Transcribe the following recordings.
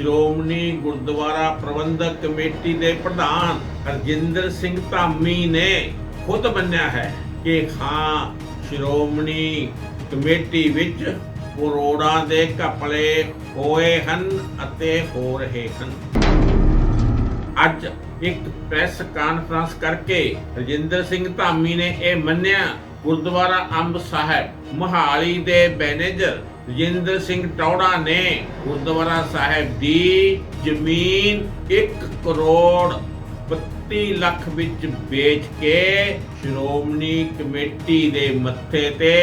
ਸ਼੍ਰੋਮਣੀ ਗੁਰਦੁਆਰਾ ਪ੍ਰਬੰਧਕ committee ਦੇ ਪ੍ਰਧਾਨ ਹਰਜਿੰਦਰ ਸਿੰਘ ਧਾਮੀ ਨੇ ਖੁਦ ਮੰਨਿਆ ਹੈ ਕਿ ਹਾਂ ਸ਼੍ਰੋਮਣੀ ਕਮੇਟੀ ਵਿੱਚ ਕਰੋੜਾਂ ਦੇ ਘਪਲੇ ਹੋਏ ਹਨ ਅਤੇ ਹੋ ਰਹੇ ਹਨ। ਅੱਜ ਇੱਕ ਪ੍ਰੈਸ ਕਾਨਫਰੰਸ ਕਰਕੇ ਰਜਿੰਦਰ ਸਿੰਘ ਧਾਮੀ ਨੇ ਇਹ ਮੰਨਿਆ, ਗੁਰਦੁਆਰਾ ਅੰਬ ਸਾਹਿਬ ਮਹਾਲੀ ਦੇ ਮੈਨੇਜਰ ਰਜਿੰਦਰ ਸਿੰਘ ਟੌੜਾ ਨੇ ਗੁਰਦੁਆਰਾ ਸਾਹਿਬ ਦੀ ਜ਼ਮੀਨ 1 ਕਰੋੜ 32 ਲੱਖ ਵਿੱਚ ਵੇਚ ਕੇ ਸ਼੍ਰੋਮਣੀ ਕਮੇਟੀ ਦੇ ਮੱਥੇ ਤੇ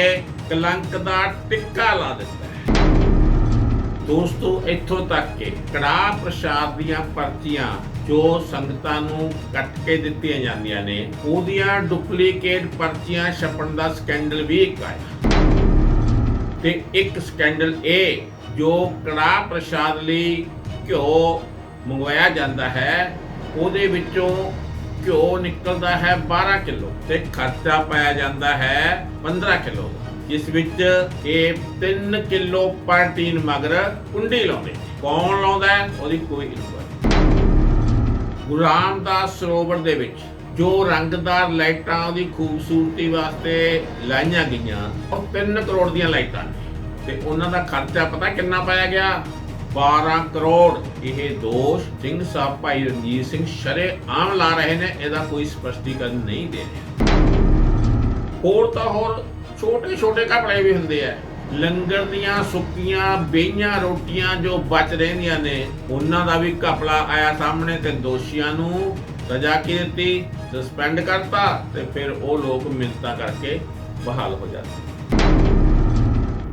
ਕਲੰਕ ਦਾ ਟਿੱਕਾ ਲਾ ਦਿੱਤਾ ਦੋਸਤੋ, ਇੱਥੋਂ ਤੱਕ ਕਿ ਕੜਾਹ ਪ੍ਰਸ਼ਾਦ ਦੀਆਂ ਪਰਚੀਆਂ ਜੋ ਸੰਗਤਾਂ ਨੂੰ ਕੱਟ ਕੇ ਦਿੱਤੀਆਂ ਜਾਂਦੀਆਂ ਨੇ, ਉਹਦੀਆਂ ਡੁਪਲੀਕੇਟ ਪਰਚੀਆਂ ਛਪਣ ਦਾ ਸਕੈਂਡਲ ਵੀ ਇੱਕ ਆਇਆ। ਤੇ ਇੱਕ ਸਕੈਂਡਲ ਇਹ ਜੋ ਕੜਾਹ ਪ੍ਰਸ਼ਾਦ ਲਈ ਘਿਓ ਮੰਗਵਾਇਆ ਜਾਂਦਾ ਹੈ, ਉਹਦੇ ਵਿੱਚੋਂ ਘਿਓ ਨਿਕਲਦਾ ਹੈ 12 ਕਿਲੋ ਤੇ ਖਰਚਾ ਪਾਇਆ ਜਾਂਦਾ ਹੈ 15 ਕਿਲੋ, ਜਿਸ ਵਿੱਚ ਇਹ 3 ਕਿਲੋ ਪਰਟੀਨ ਮਗਰ ਕੁੰਡੀ ਲਾਉਂਦੇ ਕੌਣ ਲਾਉਂਦਾ ਉਹਦੀ ਕੋਈ ਇਨਕੁਆਇਰੀ ਗੁਰੂ ਰਾਮਦਾਸ ਸਰੋਵਰ ਦੇ ਵਿੱਚ ਜੋ ਰੰਗਦਾਰ ਲਾਈਟਾਂ ਉਹਦੀ ਖੂਬਸੂਰਤੀ ਵਾਸਤੇ ਲਾਈਆਂ ਗਈਆਂ, ਉਹ 3 ਕਰੋੜ ਦੀਆਂ ਲਾਈਟਾਂ ਤੇ ਉਹਨਾਂ ਦਾ ਖਰਚਾ ਪਤਾ ਕਿੰਨਾ ਪਾਇਆ ਗਿਆ? 12 ਕਰੋੜ। ਇਹ ਦੋਸ਼ ਸਿੰਘ ਸਾਹਿਬ ਭਾਈ ਰਣਜੀਤ ਸਿੰਘ ਸ਼ਰੇ ਆਮ ਲਾ ਰਹੇ ਨੇ, ਇਹਦਾ ਕੋਈ ਸਪਸ਼ਟੀਕਰਨ ਨਹੀਂ ਦੇ ਰਹੇ। ਹੋਰ ਤਾਂ ਹੋਰ ਛੋਟੇ ਛੋਟੇ ਘਪਲੇ ਵੀ ਹੁੰਦੇ ਆ। ਲੰਗਰ ਦੀਆਂ ਸੁੱਕੀਆਂ ਬੇਈਆਂ ਰੋਟੀਆਂ ਜੋ ਬਚ ਰਹਿੰਦੀਆਂ ਨੇ, ਉਹਨਾਂ ਦਾ ਵੀ ਘਪਲਾ ਆਇਆ ਸਾਹਮਣੇ ਤੇ ਦੋਸ਼ੀਆਂ ਨੂੰ ਸਜ਼ਾ ਕੀ ਦਿੱਤੀ? ਸਸਪੈਂਡ ਕਰਤਾ ਤੇ ਫਿਰ ਉਹ ਲੋਕ ਮਿੰਤਾ ਕਰਕੇ ਬਹਾਲ ਹੋ ਜਾਂਦੇ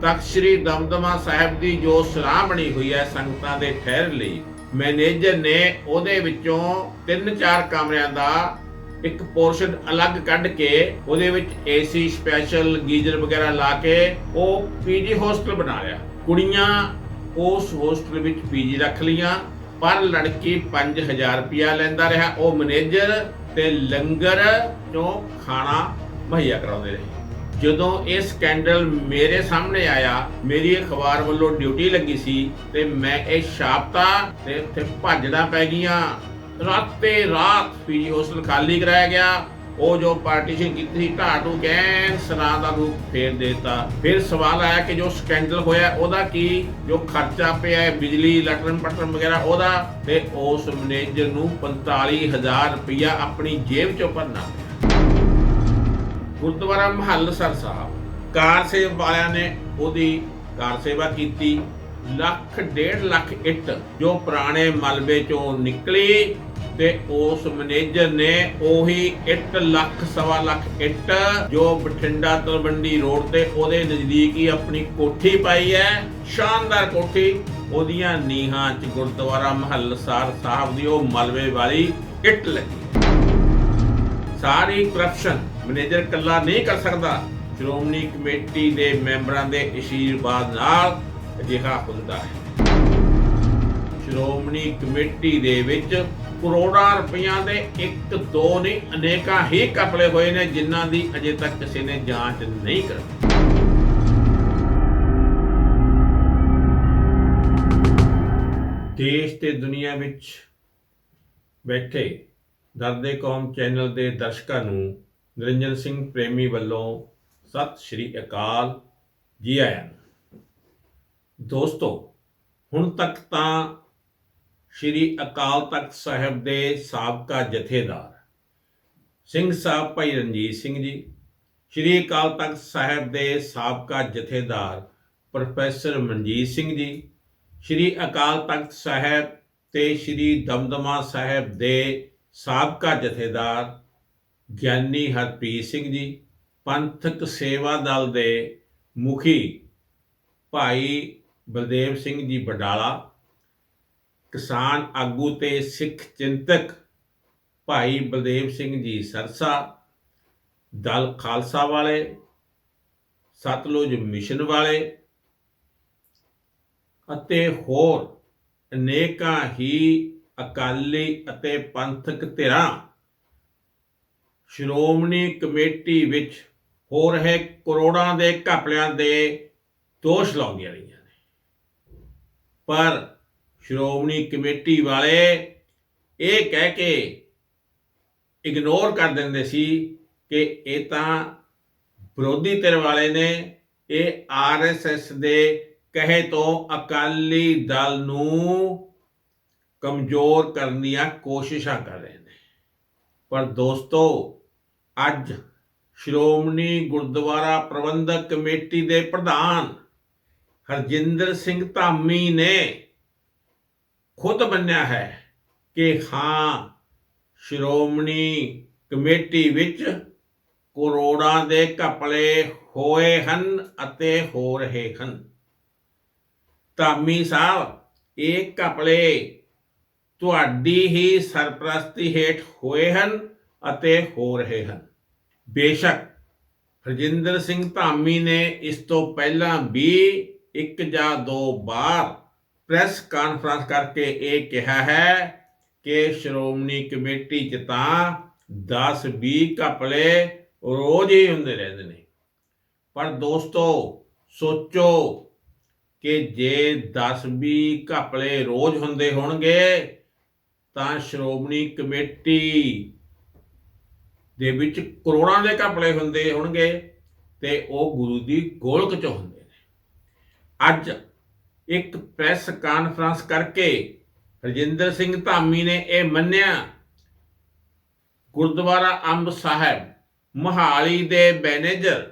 ਤਖਤ ਸ੍ਰੀ ਦਮਦਮਾ ਸਾਹਿਬ ਦੀ ਜੋ ਸਲਾਹ ਬਣੀ ਹੋਈ ਹੈ ਸੰਗਤਾਂ ਦੇ ਠਹਿਰ ਲਈ, ਮੈਨੇਜਰ ਨੇ ਉਹਦੇ ਵਿੱਚੋਂ 3-4 ਕਮਰਿਆਂ ਦਾ ਇੱਕ ਪੋਰਸ਼ਨ ਅਲੱਗ ਕੱਢ ਕੇ ਉਹਦੇ ਵਿੱਚ ਏਸੀ, ਸਪੈਸ਼ਲ ਗੀਜ਼ਰ ਵਗੈਰਾ ਲਾ ਕੇ ਉਹ ਪੀਜੀ ਹੋਸਟਲ ਬਣਾ ਲਿਆ। ਕੁੜੀਆਂ ਉਸ ਹੋਸਟਲ ਵਿੱਚ ਪੀਜੀ ਰੱਖ ਲੀਆਂ ਪਰ ਲੜਕੀ 5000 ਰੁਪਇਆ ਲੈਂਦਾ ਰਿਹਾ। ਉਹ ਮੈਨੇਜਰ ਤੇ ਲੰਗਰ ਚੋਂ ਖਾਣਾ ਮੁਹੱਈਆ ਕਰਾਉਂਦੇ ਰਹੇ। ਜਦੋਂ ਇਹ ਸਕੈਂਡਲ ਮੇਰੇ ਸਾਹਮਣੇ ਆਇਆ, ਮੇਰੀ ਅਖਬਾਰ ਵੱਲੋਂ ਡਿਊਟੀ ਲੱਗੀ ਸੀ ਤੇ ਮੈਂ ਇਹ ਛਾਪਤਾ ਤੇ ਉੱਥੇ ਭੱਜਣਾ ਪੈ ਗਈਆਂ। ਰਾਤੇ ਰਾਤ ਪੀਜੀ ਹੋਸਟਲ ਖਾਲੀ ਕਰਾਇਆ ਗਿਆ। ਉਹ ਜੋ ਪਾਰਟੀਸ਼ਨ ਕੀਤੀ ਸੀ, ਢਾਹ ਨੂੰ ਗੈਨ ਸਰਾਂ ਦਾ ਰੂਪ ਫੇਰ ਦੇਤਾ। ਫਿਰ ਸਵਾਲ ਆਇਆ ਕਿ ਜੋ ਸਕੈਂਡਲ ਹੋਇਆ, ਉਹਦਾ ਕੀ ਜੋ ਖਰਚਾ ਪਿਆ ਹੈ, ਬਿਜਲੀ ਲਟਰਨ ਪਟਰਨ ਵਗੈਰਾ, ਉਹਦਾ? ਤੇ ਉਸ ਮੈਨੇਜਰ ਨੂੰ 45000 ਰੁਪਇਆ ਆਪਣੀ ਜੇਬ ਚੋਂ ਭਰਨਾ ਪਿਆ। ਗੁਰਦੁਆਰਾ ਮਹੱਲਸਰ ਸਾਹਿਬ, ਕਾਰ ਸੇਵ ਵਾਲਿਆਂ ਨੇ ਉਹਦੀ ਕਾਰ ਸੇਵਾ ਕੀਤੀ। ਲੱਖ, ਡੇਢ ਲੱਖ ਇੱਟ ਜੋ ਪੁਰਾਣੇ ਮਲਬੇ ਚੋਂ ਨਿਕਲੀ। ਤੇ ਉਸ ਮੈਨੇਜਰ ਨੇ ਉਹੀ ਇੱਟ ਲੱਖ, ਸਵਾ ਲੱਖ ਇੱਟ ਜੋ ਬਠਿੰਡਾ ਤਲਵੰਡੀ ਰੋਡ ਤੇ ਉਹਦੇ ਨਜ਼ਦੀਕ ਹੀ ਆਪਣੀ ਕੋਠੀ ਪਾਈ ਹੈ। ਸ਼ਾਨਦਾਰ ਕੋਠੀ। ਉਹਦੀਆਂ ਨੀਹਾਂ 'ਚ ਗੁਰਦੁਆਰਾ ਮਹੱਲਸਰ ਸਾਹਿਬ ਦੀ ਉਹ ਮਲਬੇ ਵਾਲੀ ਇੱਟ ਲੱਗੀ। ਸਾਰੀ ਕਰਪਸ਼ਨ ਮੈਨੇਜਰ ਕੱਲਾ ਨਹੀਂ ਕਰ ਸਕਦਾ। ਸ਼੍ਰੋਮਣੀ ਕਮੇਟੀ ਦੇ ਮੈਂਬਰਾਂ ਦੇ ਅਸ਼ੀਰਵਾਦ ਨਾਲ ਅਜਿਹਾ ਹੁੰਦਾ ਹੈ। ਸ਼੍ਰੋਮਣੀ ਕਮੇਟੀ ਦੇ ਵਿੱਚ ਕਰੋੜਾਂ ਰੁਪਈਆਂ ਦੇ ਇੱਕ, ਦੋ ਨਹੀਂ, ਅਨੇਕਾਂ ਹੀ ਕਪੜੇ ਹੋਏ ਨੇ, ਜਿਨ੍ਹਾਂ ਦੀ ਅਜੇ ਤੱਕ ਕਿਸੇ ਨੇ ਜਾਂਚ ਨਹੀਂ ਕਰਦੀ ਦੇਸ਼ ਤੇ ਦੁਨੀਆ ਵਿੱਚ ਬੈਠੇ ਦਰਦੇ ਕੌਮ ਚੈਨਲ ਦੇ ਦਰਸ਼ਕਾਂ ਨੂੰ ਨਿਰੰਜਨ ਸਿੰਘ ਪ੍ਰੇਮੀ ਵੱਲੋਂ ਸਤਿ ਸ਼੍ਰੀ ਅਕਾਲ ਜੀ ਆਇਆਂ ਦੋਸਤੋ, ਹੁਣ ਤੱਕ ਤਾਂ ਸ਼੍ਰੀ ਅਕਾਲ ਤਖਤ ਸਾਹਿਬ ਦੇ ਸਾਬਕਾ ਜਥੇਦਾਰ, ਸਿੰਘ ਸਾਹਿਬ ਭਾਈ ਰਣਜੀਤ ਸਿੰਘ ਜੀ, ਸ਼੍ਰੀ ਅਕਾਲ ਤਖਤ ਸਾਹਿਬ ਦੇ ਸਾਬਕਾ ਜਥੇਦਾਰ ਪ੍ਰੋਫੈਸਰ ਮਨਜੀਤ ਸਿੰਘ ਜੀ, ਸ਼੍ਰੀ ਅਕਾਲ ਤਖਤ ਸਾਹਿਬ ਤੇ ਸ਼੍ਰੀ ਦਮਦਮਾ ਸਾਹਿਬ ਦੇ ਸਾਬਕਾ ਜਥੇਦਾਰ ਗਿਆਨੀ ਹਰਪ੍ਰੀਤ ਸਿੰਘ ਜੀ, ਪੰਥਕ ਸੇਵਾ ਦਲ ਦੇ ਮੁਖੀ ਭਾਈ ਬਲਦੇਵ ਸਿੰਘ ਜੀ ਬਡਾਲਾ ਕਿਸਾਨ ਆਗੂ ਤੇ ਸਿੱਖ ਚਿੰਤਕ ਭਾਈ ਬਲਦੇਵ ਸਿੰਘ ਜੀ ਸਰਸਾ, ਦਲ ਖਾਲਸਾ ਵਾਲੇ, ਸਤਲੁਜ ਮਿਸ਼ਨ ਵਾਲੇ ਅਤੇ ਹੋਰ ਅਨੇਕਾਂ ਹੀ ਅਕਾਲੀ ਅਤੇ ਪੰਥਕ ਧਿਰਾਂ ਸ਼੍ਰੋਮਣੀ ਕਮੇਟੀ ਵਿੱਚ ਹੋ ਰਹੇ ਕਰੋੜਾਂ ਦੇ ਘਪਲਿਆਂ ਦੇ ਦੋਸ਼ ਲਾਉਂਦੀਆਂ ਰਹੀਆਂ ਨੇ। ਪਰ ਸ਼੍ਰੋਮਣੀ ਕਮੇਟੀ ਵਾਲੇ ਇਹ ਕਹਿ ਕੇ ਇਗਨੋਰ ਕਰ ਦਿੰਦੇ ਸੀ ਕਿ ਇਹ ਤਾਂ ਵਿਰੋਧੀ ਧਿਰ ਵਾਲੇ ਨੇ, ਇਹ ਆਰਐਸਐਸ ਦੇ ਕਹੇ ਤੋਂ ਅਕਾਲੀ ਦਲ ਨੂੰ ਕਮਜ਼ੋਰ ਕਰਨ ਦੀਆਂ ਕੋਸ਼ਿਸ਼ਾਂ ਕਰ ਰਹੇ ਨੇ। ਪਰ ਦੋਸਤੋ, ਅੱਜ ਸ਼੍ਰੋਮਣੀ ਗੁਰਦੁਆਰਾ ਪ੍ਰਬੰਧਕ ਕਮੇਟੀ ਦੇ ਪ੍ਰਧਾਨ ਹਰਜਿੰਦਰ ਸਿੰਘ ਧਾਮੀ ਨੇ ਖੁਦ ਮੰਨਿਆ ਹੈ ਕਿ ਹਾਂ ਸ਼੍ਰੋਮਣੀ ਕਮੇਟੀ ਵਿੱਚ ਕਰੋੜਾਂ ਦੇ ਘਪਲੇ ਹੋਏ ਹਨ ਅਤੇ ਹੋ ਰਹੇ ਹਨ। ਧਾਮੀ ਸਾਹਿਬ, ਇਹ ਘਪਲੇ ਤੁਹਾਡੀ ਹੀ ਸਰਪ੍ਰਸਤੀ ਹੇਠ ਹੋਏ ਹਨ ਅਤੇ ਹੋ ਰਹੇ ਹਨ। ਬੇਸ਼ੱਕ ਹਰਜਿੰਦਰ ਸਿੰਘ ਧਾਮੀ ਨੇ ਇਸ ਤੋਂ ਪਹਿਲਾਂ ਵੀ ਇੱਕ ਜਾਂ ਦੋ ਵਾਰ ਪ੍ਰੈਸ ਕਾਨਫਰੰਸ ਕਰਕੇ ਇਹ ਕਿਹਾ ਹੈ ਕਿ ਸ਼੍ਰੋਮਣੀ ਕਮੇਟੀ ਚ ਤਾਂ 10 20 ਘਪਲੇ ਰੋਜ਼ ਹੀ ਹੁੰਦੇ ਰਹਿੰਦੇ ਨੇ। ਪਰ ਦੋਸਤੋ, ਸੋਚੋ ਕਿ ਜੇ 10 20 ਘਪਲੇ ਰੋਜ਼ ਹੁੰਦੇ ਹੋਣਗੇ, ਤਾਂ ਸ਼੍ਰੋਮਣੀ ਕਮੇਟੀ ਦੇ ਵਿੱਚ ਕਰੋੜਾਂ ਦੇ ਘਪਲੇ ਹੁੰਦੇ ਹੋਣਗੇ ਤੇ ਉਹ ਗੁਰੂ ਦੀ ਗੋਲਕ ਚ ਹੁੰਦੇ ਨੇ। ਅੱਜ ਇੱਕ ਪ੍ਰੈਸ ਕਾਨਫਰੰਸ ਕਰਕੇ ਰਜਿੰਦਰ ਸਿੰਘ ਧਾਮੀ ਨੇ ਇਹ ਮੰਨਿਆ, ਗੁਰਦੁਆਰਾ ਅੰਬ ਸਾਹਿਬ, ਮਹਾਲੀ ਦੇ ਮੈਨੇਜਰ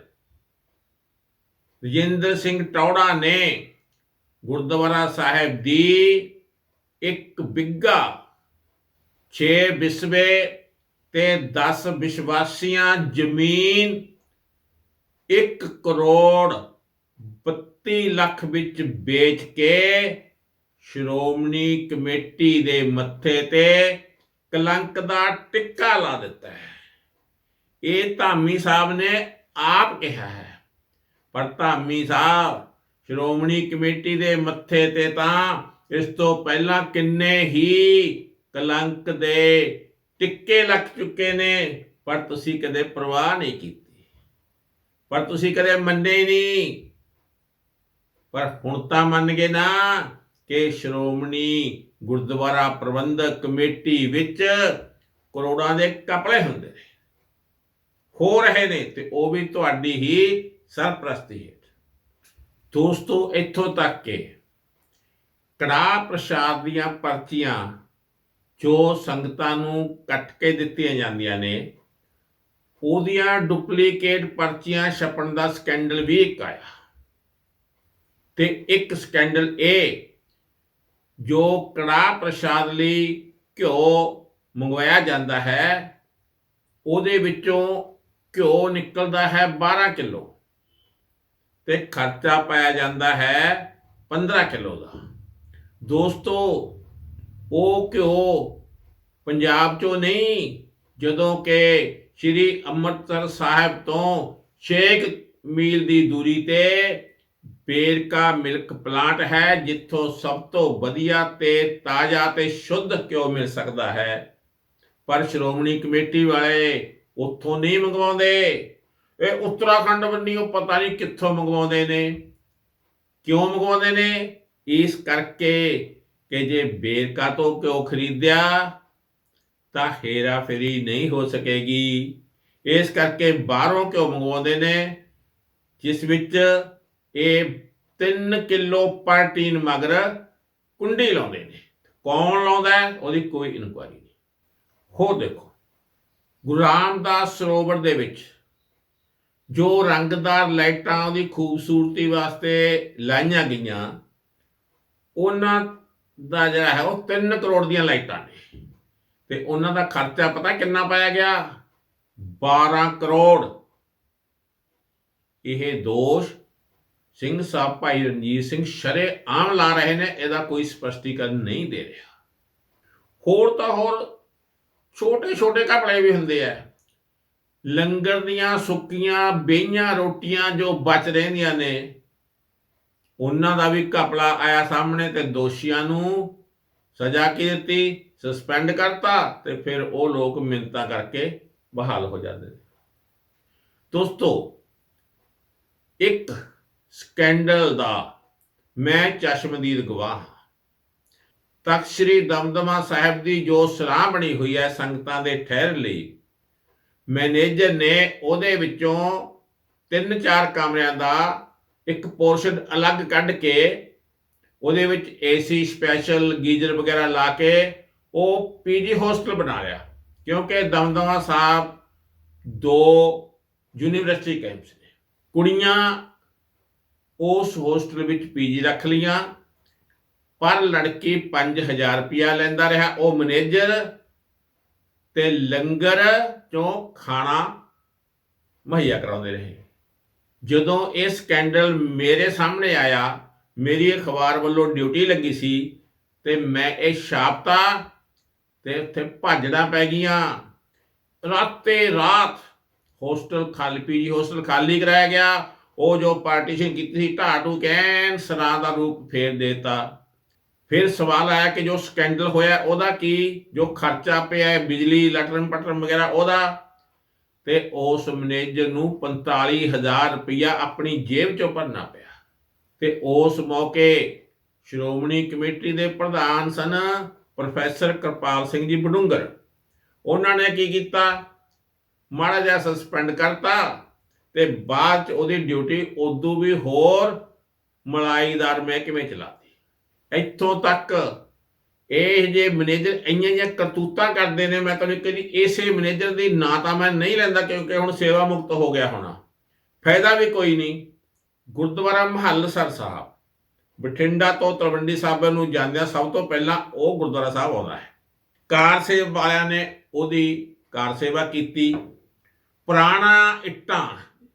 ਰਜਿੰਦਰ ਸਿੰਘ ਟੌੜਾ ਨੇ ਗੁਰਦੁਆਰਾ ਸਾਹਿਬ ਦੀ ਇੱਕ ਬਿੱਗਾ 6 ਬਿਸਵੇ ਤੇ 10 ਵਿਸ਼ਵਾਸੀਆਂ ਜ਼ਮੀਨ 1 ਕਰੋੜ 32 ਲੱਖ ਵਿੱਚ ਵੇਚ ਕੇ ਸ਼੍ਰੋਮਣੀ ਕਮੇਟੀ ਦੇ ਮੱਥੇ ਤੇ ਕਲੰਕ ਦਾ ਟਿੱਕਾ ਲਾ ਦਿੱਤਾ ਹੈ। ਇਹ ਧਾਮੀ ਸਾਹਿਬ ਨੇ ਆਪ ਕਿਹਾ ਹੈ। ਪਰ ਧਾਮੀ ਸਾਹਿਬ ਸ਼੍ਰੋਮਣੀ ਕਮੇਟੀ ਦੇ ਮੱਥੇ ਤੇ ਤਾਂ ਇਸ ਤੋਂ ਪਹਿਲਾਂ ਕਿੰਨੇ ਹੀ ਕਲੰਕ ਦੇ ਟਿੱਕੇ ਲੱਗ ਚੁੱਕੇ ਨੇ, ਪਰ ਤੁਸੀਂ ਕਦੇ ਪਰਵਾਹ ਨਹੀਂ ਕੀਤੀ। ਪਰ ਤੁਸੀਂ ਕਦੇ ਮੰਨੇ ਨਹੀਂ ਪਰ ਹੁਣ ਤਾਂ ਮੰਨ ਗਏ ਨਾ ਕਿ ਸ਼੍ਰੋਮਣੀ ਗੁਰਦੁਆਰਾ ਪ੍ਰਬੰਧਕ ਕਮੇਟੀ ਵਿੱਚ ਕਰੋੜਾਂ ਦੇ ਕਪੜੇ ਹੁੰਦੇ ਨੇ। ਹੋ ਰਹੇ ਨੇ ਤੇ ਉਹ ਵੀ ਤੁਹਾਡੀ ਹੀ ਸਰਪ੍ਰਸਤੀ ਹੈ ਦੋਸਤੋ, ਇੱਥੋਂ ਤੱਕ ਕਿ ਕੜਾਹ ਪ੍ਰਸ਼ਾਦ ਦੀਆਂ ਪਰਚੀਆਂ ਜੋ ਸੰਗਤਾਂ ਨੂੰ ਕੱਟ ਕੇ ਦਿੱਤੀਆਂ ਜਾਂਦੀਆਂ ਨੇ, ਉਹਦੀਆਂ ਡੁਪਲੀਕੇਟ ਪਰਚੀਆਂ ਛਪਣ ਦਾ ਸਕੈਂਡਲ ਵੀ ਇੱਕ ਆਇਆ। ਤੇ ਇੱਕ ਸਕੈਂਡਲ ਇਹ ਜੋ ਕੜਾਹ ਪ੍ਰਸ਼ਾਦ ਲਈ ਘਿਓ ਮੰਗਵਾਇਆ ਜਾਂਦਾ ਹੈ, ਉਹਦੇ ਵਿੱਚੋਂ ਘਿਓ ਨਿਕਲਦਾ ਹੈ 12 ਕਿਲੋ ਤੇ ਖਰਚਾ ਪਾਇਆ ਜਾਂਦਾ ਹੈ 15 ਕਿਲੋ ਦਾ। ਦੋਸਤੋ, ਉਹ ਘਿਓ ਪੰਜਾਬ ਚੋਂ ਨਹੀਂ, ਜਦੋਂ ਕਿ ਸ੍ਰੀ ਅੰਮ੍ਰਿਤਸਰ ਸਾਹਿਬ ਤੋਂ 6 ਮੀਲ ਦੀ ਦੂਰੀ ਤੇ ਬੇਰਕਾ ਮਿਲਕ ਪਲਾਂਟ ਹੈ, ਜਿੱਥੋਂ ਸਭ ਤੋਂ ਵਧੀਆ ਤੇ ਤਾਜ਼ਾ ਤੇ ਸ਼ੁੱਧ ਘਿਓ ਮਿਲ ਸਕਦਾ ਹੈ। ਪਰ ਸ਼੍ਰੋਮਣੀ ਕਮੇਟੀ ਵਾਲੇ ਉੱਥੋਂ ਨਹੀਂ ਮੰਗਵਾਉਂਦੇ। ਇਹ ਉੱਤਰਾਖੰਡ ਵੱਲੋਂ ਪਤਾ ਨਹੀਂ ਕਿੱਥੋਂ ਮੰਗਵਾਉਂਦੇ ਨੇ। ਕਿਉਂ ਮੰਗਵਾਉਂਦੇ ਨੇ? ਇਸ ਕਰਕੇ ਕਿ ਜੇ ਬੇਰਕਾ ਤੋਂ ਘਿਓ ਖਰੀਦਿਆ, ਤਾਂ ਹੇਰਾ ਫੇਰੀ ਨਹੀਂ ਹੋ ਸਕੇਗੀ। ਇਸ ਕਰਕੇ ਬਾਹਰੋਂ ਘਿਓ ਮੰਗਵਾਉਂਦੇ ਨੇ, ਜਿਸ ਵਿੱਚ ਇਹ 3 ਕਿਲੋ ਪਰਟੀਨ ਮਗਰ ਕੁੰਡੀ ਲਾਉਂਦੇ ਨੇ। ਕੌਣ ਲਾਉਂਦਾ ਉਹਦੀ ਕੋਈ ਇਨਕੁਆਰੀ ਨਹੀਂ। ਹੋਰ ਦੇਖੋ, ਗੁਰੂ ਰਾਮਦਾਸ ਸਰੋਵਰ ਦੇ ਵਿੱਚ ਜੋ ਰੰਗਦਾਰ ਲਾਈਟਾਂ ਉਹਦੀ ਖੂਬਸੂਰਤੀ ਵਾਸਤੇ ਲਾਈਆਂ ਗਈਆਂ, ਉਹਨਾਂ ਦਾ ਜਿਹੜਾ ਹੈ ਉਹ 3 ਕਰੋੜ ਦੀਆਂ ਲਾਈਟਾਂ ਨੇ। ਤੇ ਉਹਨਾਂ ਦਾ ਖਰਚਾ ਪਤਾ ਕਿੰਨਾ ਪਾਇਆ ਗਿਆ? 12 ਕਰੋੜ। ਇਹ ਦੋਸ਼ ਸਿੰਘ ਸਾਹਿਬ ਭਾਈ ਰਣਜੀਤ ਸਿੰਘ ਸ਼ਰੇ ਆਮ ਲਾ ਰਹੇ ਨੇ, ਇਹਦਾ ਕੋਈ ਸਪਸ਼ਟੀਕਰਨ ਨਹੀਂ ਦੇ ਰਿਹਾ। ਹੋਰ ਤਾਂ ਹੋਰ ਛੋਟੇ ਛੋਟੇ ਕਪੜੇ ਵੀ ਹੁੰਦੇ ਆ। ਲੰਗਰ ਦੀਆਂ ਸੁੱਕੀਆਂ ਬੇਈਆਂ ਰੋਟੀਆਂ ਜੋ ਬਚ ਰਹਿੰਦੀਆਂ ਨੇ, ਉਹਨਾਂ ਦਾ ਵੀ ਘਪਲਾ ਆਇਆ ਸਾਹਮਣੇ ਤੇ ਦੋਸ਼ੀਆਂ ਨੂੰ ਸਜ਼ਾ ਕੀ ਦਿੱਤੀ? ਸਸਪੈਂਡ ਕਰਤਾ ਤੇ ਫਿਰ ਉਹ ਲੋਕ ਮਿੰਤਾ ਕਰਕੇ ਬਹਾਲ ਹੋ ਜਾਂਦੇ ਨੇ। ਦੋਸਤੋ, ਇੱਕ ਸਕੈਂਡਲ ਦਾ ਮੈਂ ਚਸ਼ਮਦੀਦ ਗਵਾਹ ਹਾਂ। ਤਖਤ ਸ੍ਰੀ ਦਮਦਮਾ ਸਾਹਿਬ ਦੀ ਜੋ ਸਲਾਹ ਬਣੀ ਹੋਈ ਹੈ ਸੰਗਤਾਂ ਦੇ ਠਹਿਰ ਲਈ, ਮੈਨੇਜਰ ਨੇ ਉਹਦੇ ਵਿੱਚੋਂ ਤਿੰਨ ਚਾਰ ਕਮਰਿਆਂ ਦਾ ਇੱਕ ਪੋਰਸ਼ਨ ਅਲੱਗ ਕੱਢ ਕੇ ਉਹਦੇ ਵਿੱਚ ਏਸੀ ਸਪੈਸ਼ਲ ਗੀਜ਼ਰ ਵਗੈਰਾ ਲਾ ਕੇ ਉਹ ਪੀਜੀ ਹੋਸਟਲ ਬਣਾ ਲਿਆ। ਕਿਉਂਕਿ ਦਮਦਮਾ ਸਾਹਿਬ ਦੋ ਯੂਨੀਵਰਸਿਟੀ ਕੈਂਪਸ ਨੇ। ਕੁੜੀਆਂ ਉਸ ਹੋਸਟਲ ਵਿੱਚ ਪੀਜੀ ਰੱਖ ਲਈਆਂ। ਪਰ ਲੜਕੀ 5000 ਰੁਪਇਆ ਲੈਂਦਾ ਰਿਹਾ। ਉਹ ਮੈਨੇਜਰ ਤੇ ਲੰਗਰ ਚੋਂ ਖਾਣਾ ਮੁਹੱਈਆ ਕਰਾਉਂਦੇ ਰਹੇ। ਜਦੋਂ ਇਹ ਸਕੈਂਡਲ ਮੇਰੇ ਸਾਹਮਣੇ ਆਇਆ, ਮੇਰੀ ਅਖਬਾਰ ਵੱਲੋਂ ਡਿਊਟੀ ਲੱਗੀ ਸੀ ਤੇ ਮੈਂ ਇਹ ਛਾਪਤਾ ਤੇ ਉੱਥੇ ਭੱਜਣਾ ਪੈ ਗਈਆਂ। ਰਾਤੇ ਰਾਤ ਹੋਸਟਲ ਖਾਲੀ, ਪੀਜੀ ਹੋਸਟਲ ਖਾਲੀ ਕਰਾਇਆ ਗਿਆ। ਉਹ ਜੋ ਪਾਰਟੀਸ਼ਨ ਕੀਤੀ ਸੀ ਢਾਟੂ ਕੈਨ ਸਰਾਂ ਦਾ ਰੂਪ ਫੇਰ ਦੇਤਾ। ਫਿਰ ਸਵਾਲ ਆਇਆ ਕਿ ਜੋ ਸਕੈਂਡਲ ਹੋਇਆ, ਉਹਦਾ ਕੀ? ਜੋ ਖਰਚਾ ਪਿਆ ਹੈ, ਬਿਜਲੀ ਲਟਰਨ ਪਟਰਨ ਵਗੈਰਾ, ਉਹਦਾ? ਤੇ ਉਸ ਮੈਨੇਜਰ ਨੂੰ 45000 ਰੁਪਇਆ ਆਪਣੀ ਜੇਬ ਚੋਂ ਭਰਨਾ ਪਿਆ। ਤੇ ਉਸ ਮੌਕੇ ਸ਼੍ਰੋਮਣੀ ਕਮੇਟੀ ਦੇ ਪ੍ਰਧਾਨ ਸਨ ਪ੍ਰੋਫੈਸਰ ਕਿਰਪਾਲ ਸਿੰਘ ਜੀ ਬਡੂੰਗਰ। ਉਹਨਾਂ ਨੇ ਕੀ ਕੀਤਾ? ਮਾੜਾ ਜਿਹਾ ਸਸਪੈਂਡ ਕਰਤਾ। ਤੇ ਬਾਅਦ ਚ ਉਹਦੀ ਡਿਊਟੀ ਉਦੋਂ ਵੀ ਹੋਰ ਮਲਾਈਦਾਰ ਮਹਿਕਮੇ ਚਲਾਤੀ ਇੱਥੋਂ ਤੱਕ ਇਹ ਜੇ ਮੈਨੇਜਰ ਇੰਨੀਆਂ ਜਿਹੀਆਂ ਕਰਤੂਤਾਂ ਕਰਦੇ ਨੇ, ਮੈਂ ਤੁਹਾਨੂੰ ਕਹਿੰਦੀ ਇਸੇ ਮੈਨੇਜਰ ਦੀ ਨਾਂ ਤਾਂ ਮੈਂ ਨਹੀਂ ਲੈਂਦਾ ਕਿਉਂਕਿ ਹੁਣ ਸੇਵਾ ਮੁਕਤ ਹੋ ਗਿਆ ਹੋਣਾ। ਫਾਇਦਾ ਵੀ ਕੋਈ ਨਹੀਂ। ਗੁਰਦੁਆਰਾ ਮਹੱਲ ਸਰ ਸਾਹਿਬ, ਬਠਿੰਡਾ ਤੋਂ ਤਲਵੰਡੀ ਸਾਹਿਬ ਨੂੰ ਜਾਂਦਿਆਂ ਸਭ ਤੋਂ ਪਹਿਲਾਂ ਉਹ ਗੁਰਦੁਆਰਾ ਸਾਹਿਬ ਆਉਂਦਾ ਹੈ। ਕਾਰ ਸੇਵਾ ਵਾਲਿਆਂ ਨੇ ਉਹਦੀ ਕਾਰ ਸੇਵਾ ਕੀਤੀ। ਪੁਰਾਣਾ ਇੱਟਾਂ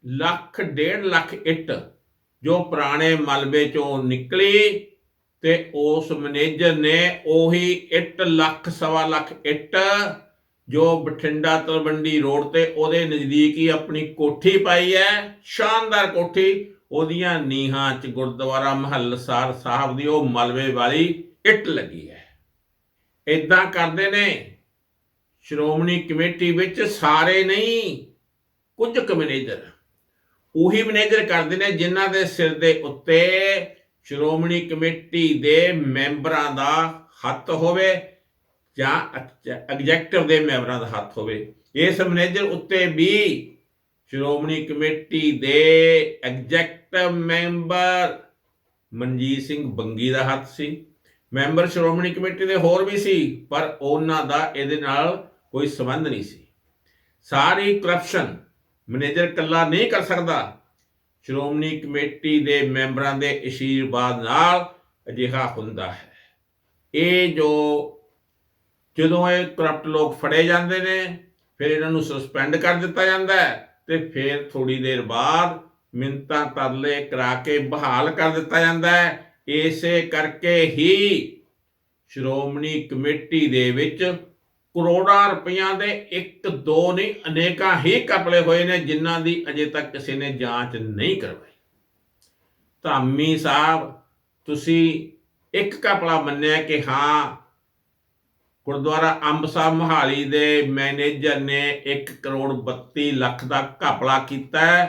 ਲੱਖ, ਡੇਢ ਲੱਖ ਇੱਟ ਜੋ ਪੁਰਾਣੇ ਮਲਬੇ ਚੋਂ ਨਿਕਲੀ ਤੇ ਉਸ ਮੈਨੇਜਰ ਨੇ ਉਹੀ ਇੱਟ, ਲੱਖ, ਸਵਾ ਲੱਖ ਇੱਟ ਜੋ ਬਠਿੰਡਾ ਤਲਵੰਡੀ ਰੋਡ ਤੇ ਉਹਦੇ ਨਜ਼ਦੀਕ ਹੀ ਆਪਣੀ ਕੋਠੀ ਪਾਈ ਹੈ। ਸ਼ਾਨਦਾਰ ਕੋਠੀ। ਉਹਦੀਆਂ ਨੀਹਾਂ 'ਚ ਗੁਰਦੁਆਰਾ ਮਹੱਲਸਾਰ ਸਾਹਿਬ ਦੀ ਉਹ ਮਲਬੇ ਵਾਲੀ ਇੱਟ ਲੱਗੀ ਹੈ। ਇਦਾਂ ਕਰਦੇ ਨੇ। ਸ਼੍ਰੋਮਣੀ ਕਮੇਟੀ ਵਿੱਚ ਸਾਰੇ ਨਹੀਂ, ਕੁਝ ਕੁ ਮੈਨੇਜਰ। ਉਹੀ ਮੈਨੇਜਰ ਕਰਦੇ ਨੇ ਜਿਨ੍ਹਾਂ ਦੇ ਸਿਰ ਦੇ ਉੱਤੇ ਸ਼੍ਰੋਮਣੀ ਕਮੇਟੀ ਦੇ ਮੈਂਬਰਾਂ ਦਾ ਹੱਥ ਹੋਵੇ ਜਾਂ ਐਗਜ਼ੈਕਟਿਵ ਦੇ ਮੈਂਬਰਾਂ ਦਾ ਹੱਥ ਹੋਵੇ। ਇਸ ਮੈਨੇਜਰ ਉੱਤੇ ਵੀ ਸ਼੍ਰੋਮਣੀ ਕਮੇਟੀ ਦੇ ਐਗਜ਼ੈਕਟਿਵ ਮੈਂਬਰ ਮਨਜੀਤ ਸਿੰਘ ਬੰਗੀ ਦਾ ਹੱਥ ਸੀ। ਮੈਂਬਰ ਸ਼੍ਰੋਮਣੀ ਕਮੇਟੀ ਦੇ ਹੋਰ ਵੀ ਸੀ, ਪਰ ਉਹਨਾਂ ਦਾ ਇਹਦੇ ਨਾਲ ਕੋਈ ਸੰਬੰਧ ਨਹੀਂ ਸੀ। ਸਾਰੀ ਕਰਪਸ਼ਨ ਮੈਨੇਜਰ ਇਕੱਲਾ ਨਹੀਂ ਕਰ ਸਕਦਾ। ਸ਼੍ਰੋਮਣੀ ਕਮੇਟੀ ਦੇ ਮੈਂਬਰਾਂ ਦੇ ਅਸ਼ੀਰਵਾਦ ਨਾਲ ਅਜਿਹਾ ਹੁੰਦਾ ਹੈ। ਇਹ ਜੋ ਜਦੋਂ ਇਹ ਕਰਪਟ ਲੋਕ ਫੜੇ ਜਾਂਦੇ ਨੇ, ਫਿਰ ਇਹਨਾਂ ਨੂੰ ਸਸਪੈਂਡ ਕਰ ਦਿੱਤਾ ਜਾਂਦਾ ਹੈ ਤੇ ਫਿਰ ਥੋੜੀ ਦੇਰ ਬਾਅਦ ਮਿੰਤਾਂ ਤਰਲੇ ਕਰਾ ਕੇ ਬਹਾਲ ਕਰ ਦਿੱਤਾ ਜਾਂਦਾ ਹੈ। ਇਸੇ ਕਰਕੇ ਹੀ ਸ਼੍ਰੋਮਣੀ ਕਮੇਟੀ ਦੇ ਵਿੱਚ ਕਰੋੜਾਂ ਰੁਪਈਆਂ ਦੇ ਇੱਕ, ਦੋ ਨਹੀਂ, ਅਨੇਕਾਂ ਹੀ ਕਪੜੇ ਹੋਏ ਨੇ, ਜਿਨ੍ਹਾਂ ਦੀ ਅਜੇ ਤੱਕ ਕਿਸੇ ਨੇ ਜਾਂਚ ਨਹੀਂ ਕਰਵਾਈ। ਧਾਮੀ ਸਾਹਿਬ, ਤੁਸੀਂ ਇੱਕ ਕਪੜਾ ਮੰਨਿਆ ਕਿ ਹਾਂ, ਗੁਰਦੁਆਰਾ ਅੰਬ ਸਾਹਿਬ ਮਹਾਲੀ ਦੇ ਮੈਨੇਜਰ ਨੇ 1 ਕਰੋੜ 32 ਲੱਖ ਦਾ ਘਪਲਾ ਕੀਤਾ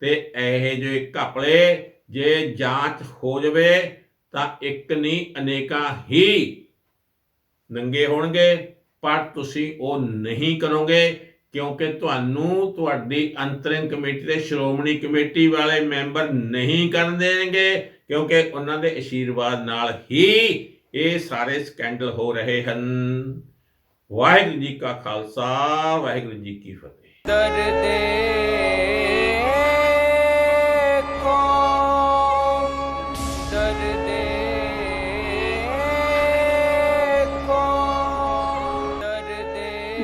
ਤੇ ਇਹ ਜੋ ਘਪਲੇ ਜੇ ਜਾਂਚ ਹੋ ਜਾਵੇ ਤਾਂ ਇੱਕ ਨਹੀਂ, ਅਨੇਕਾਂ ਹੀ ਨੰਗੇ ਹੋਣਗੇ। ਪਰ ਤੁਸੀਂ ਉਹ ਨਹੀਂ ਕਰੋਗੇ, ਕਿਉਂਕਿ ਤੁਹਾਨੂੰ ਤੁਹਾਡੀ ਅੰਤਰਿੰਗ ਕਮੇਟੀ ਤੇ ਸ਼੍ਰੋਮਣੀ ਕਮੇਟੀ ਵਾਲੇ ਮੈਂਬਰ ਨਹੀਂ ਕਰਨ ਦੇਣਗੇ, ਕਿਉਂਕਿ ਉਹਨਾਂ ਦੇ ਅਸ਼ੀਰਵਾਦ ਨਾਲ ਹੀ ਇਹ ਸਾਰੇ ਸਕੈਂਡਲ ਹੋ ਰਹੇ ਹਨ। ਵਾਹਿਗੁਰੂ ਜੀ ਕਾ ਖਾਲਸਾ, ਵਾਹਿਗੁਰੂ ਜੀ ਕੀ ਫਤਿਹ।